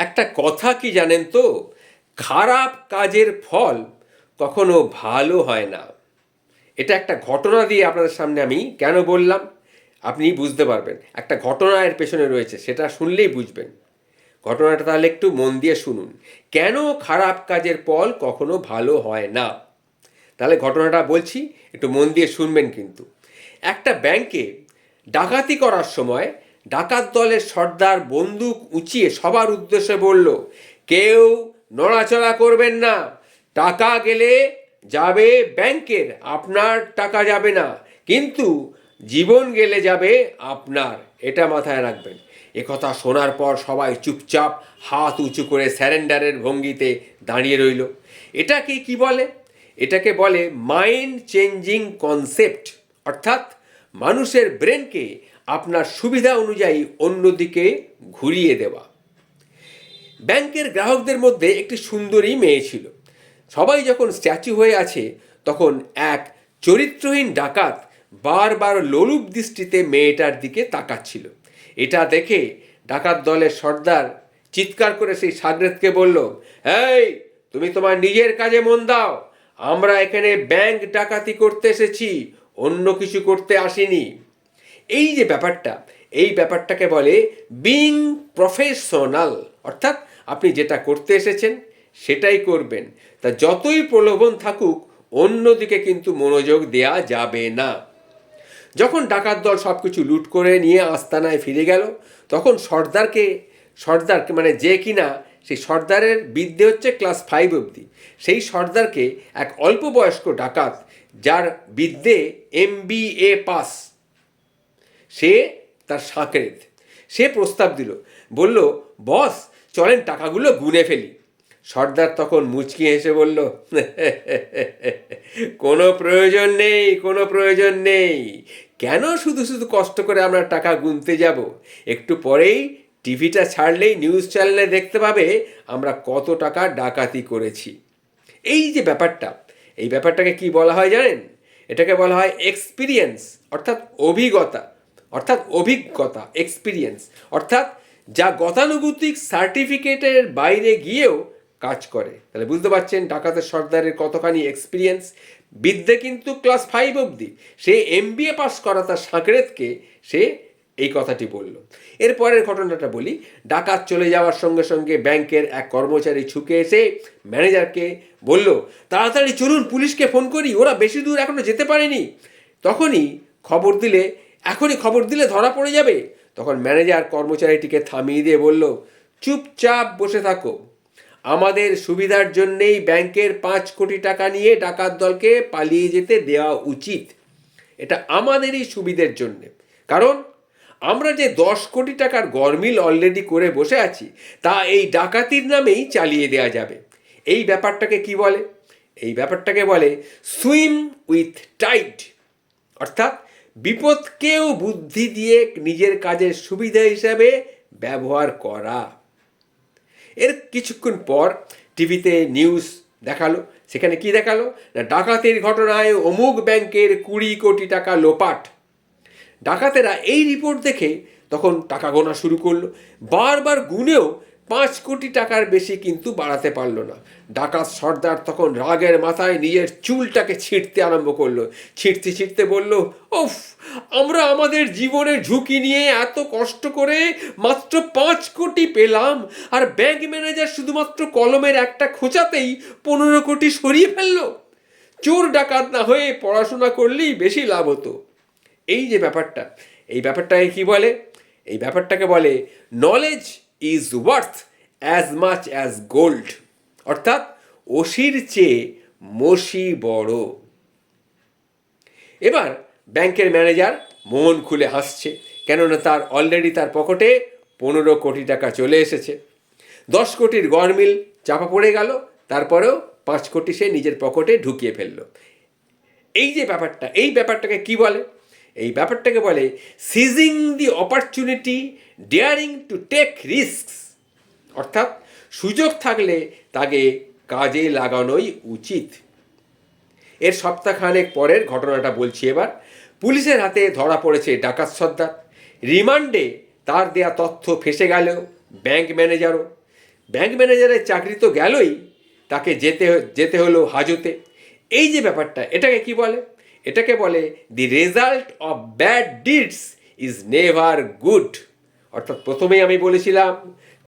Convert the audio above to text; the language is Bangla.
একটা কথা কি জানেন তো? খারাপ কাজের ফল কখনো ভালো হয় না। এটা একটা ঘটনা দিয়ে আপনাদের সামনে আমি কেন বললাম? আপনি বুঝতে পারবেন। একটা ঘটনা এর পেছনে রয়েছে, সেটা শুনলেই বুঝবেন। ঘটনাটা তাহলে একটু মন দিয়ে শুনুন। কেন খারাপ কাজের ফল কখনো ভালো হয় না? তাহলে ঘটনাটা বলছি, একটু মন দিয়ে শুনবেন কিন্তু। একটা ব্যাংকে ডাকাতি করার সময় ডাকাত দলের সর্দার বন্দুক উঁচিয়ে সবার উদ্দেশ্যে বলল, কেউ নড়াচড়া করবেন না। টাকা গেলে যাবে ব্যাংকের, আপনার টাকা যাবে না। কিন্তু জীবন গেলে যাবে আপনার। এটা মাথায় রাখবেন। একথা শোনার পর সবাই চুপচাপ হাত উঁচু করে স্যারেন্ডারের ভঙ্গিতে দাঁড়িয়ে রইল। এটাকে কি বলে? এটাকে বলে মাইন্ড চেঞ্জিং কনসেপ্ট অর্থাৎ মানুষের ব্রেনকে আপনার সুবিধা অনুযায়ী অন্যদিকে ঘুরিয়ে দেওয়া। ব্যাংকের গ্রাহকদের মধ্যে একটি সুন্দরী মেয়ে ছিল। সবাই যখন স্ট্যাচু হয়ে আছে, তখন এক চরিত্রহীন ডাকাত বারবার লোলুপ দৃষ্টিতে মেয়েটার দিকে তাকাচ্ছিল। এটা দেখে ডাকাত দলের সর্দার চিৎকার করে সেই সাগরেদকে বলল, এই, তুমি তোমার নিজের কাজে মন দাও। আমরা এখানে ব্যাংক ডাকাতি করতে এসেছি, অন্য কিছু করতে আসিনি। এই যে ব্যাপারটা, এই ব্যাপারটাকে বলে বিং প্রফেশনাল অর্থাৎ আপনি যেটা করতে এসেছেন সেটাই করবেন। তা যতই প্রলোভন থাকুক, অন্যদিকে কিন্তু মনোযোগ দেয়া যাবে না। যখন ডাকাত দল সব কিছু লুট করে নিয়ে আস্তানায় ফিরে গেল, তখন সর্দারকে সর্দারকে মানে যে কিনা, সেই সর্দারের বিদ্যে হচ্ছে ক্লাস ফাইভ অবধি। সেই সর্দারকে এক অল্প বয়স্ক ডাকাত, যার বিদ্যে এম বি এ পাস সে তার সাঁকড়েত সে প্রস্তাব দিল, বলল, বস, চলেন টাকাগুলো গুনে ফেলি। সর্দার তখন মুচকি হেসে বলল, কোনো প্রয়োজন নেই, কোনো প্রয়োজন নেই। কেন শুধু শুধু কষ্ট করে আমরা টাকা গুনতে যাব? একটু পরেই টিভিটা ছাড়লেই নিউজ চ্যানেলে দেখতে পাবে আমরা কত টাকা ডাকাতি করেছি। এই যে ব্যাপারটা, এই ব্যাপারটাকে কি বলা হয় জানেন? এটাকে বলা হয় এক্সপিরিয়েন্স অর্থাৎ অভিজ্ঞতা। অর্থাৎ অভিজ্ঞতা এক্সপিরিয়েন্স অর্থাৎ যা গতানুগতিক সার্টিফিকেটের বাইরে গিয়েও কাজ করে। তাহলে বুঝতে পারছেন, ডাকাতের সর্দারের কতখানি এক্সপিরিয়েন্স বিদ্যে কিন্তু ক্লাস ফাইভ অবধি। সে এম পাস করা তার সাঁকড়েতকে সে এই কথাটি বলল। এরপরের ঘটনাটা বলি। ডাকাত চলে যাওয়ার সঙ্গে সঙ্গে ব্যাংকের এক কর্মচারী ছুকে এসে ম্যানেজারকে বলল, তাড়াতাড়ি চলুন, পুলিশকে ফোন করি, ওরা বেশি দূর এখনও যেতে পারেনি। তখনই খবর দিলে এখনই খবর দিলে ধরা পড়ে যাবে। তখন ম্যানেজার কর্মচারীটিকে থামিয়ে দিয়ে বলল, চুপচাপ বসে থাকো। আমাদের সুবিধার জন্যেই ব্যাংকের পাঁচ কোটি টাকা নিয়ে ডাকাত দলকে পালিয়ে যেতে দেওয়া উচিত। এটা আমাদেরই সুবিধের জন্যে। কারণ, আমরা যে দশ কোটি টাকার গরমিল অলরেডি করে বসে আছি, তা এই ডাকাতির নামেই চালিয়ে দেওয়া যাবে। এই ব্যাপারটাকে কি বলে? এই ব্যাপারটাকে বলে সুইম উইথ টাইড অর্থাৎ বিপদকেও বুদ্ধি দিয়ে নিজের কাজের সুবিধা হিসাবে ব্যবহার করা। এর কিছুক্ষণ পর টিভিতে নিউজ দেখাল। সেখানে কি দেখাল? না, ডাকাতের ঘটনায় অমুক ব্যাংকের কুড়ি কোটি টাকা লোপাট। ডাকাতেরা এই রিপোর্ট দেখে তখন টাকা গোনা শুরু করল। বারবার গুনেও পাঁচ কোটি টাকার বেশি কিন্তু বাড়াতে পারল না। ডাকাত সর্দার তখন রাগের মাথায় নিজের চুলটাকে ছিঁড়তে আরম্ভ করল। ছিঁড়তে ছিঁড়তে বলল ওফ আমরা আমাদের জীবনের ঝুঁকি নিয়ে এত কষ্ট করে মাত্র পাঁচ কোটি পেলাম আর ব্যাংক ম্যানেজার শুধুমাত্র কলমের একটা খোঁচাতেই পনেরো কোটি সরিয়ে ফেলল। চোর ডাকাত না হয়ে পড়াশোনা করলেই বেশি লাভ হতো। এই যে ব্যাপারটা, এই ব্যাপারটাকে কি বলে? এই ব্যাপারটাকে বলে knowledge is worth as much as gold অর্থাৎ ওসির চেয়ে মসি বড়। এবার ব্যাংকের ম্যানেজার মন খুলে হাসছে, কেননা তার অলরেডি তার পকেটে পনেরো কোটি টাকা চলে এসেছে। দশ কোটির গড়মিল চাপা পড়ে গেল, তারপরেও পাঁচ কোটি সে নিজের পকেটে ঢুকিয়ে ফেলল। এই যে ব্যাপারটা, এই ব্যাপারটাকে কি বলে? এই ব্যাপারটাকে বলে seizing the opportunity daring to take risks অর্থাৎ সুযোগ থাকলে তাকে কাজে লাগানোই উচিত। এর সপ্তাহখানেক পরের ঘটনাটা বলছি এবার। পুলিশের হাতে ধরা পড়েছে ডাকাত সর্দার। রিমান্ডে তার দেয়া তথ্য ফেসে গেল ব্যাংক ম্যানেজারও। ব্যাংক ম্যানেজারের চাকরি তো গেলই, তাকে যেতে যেতে হলো হাজতে। এই যে ব্যাপারটা, এটাকে কি বলে? এটাকে বলে the result of bad deeds is never good অর্থাৎ প্রথমেই আমি বলেছিলাম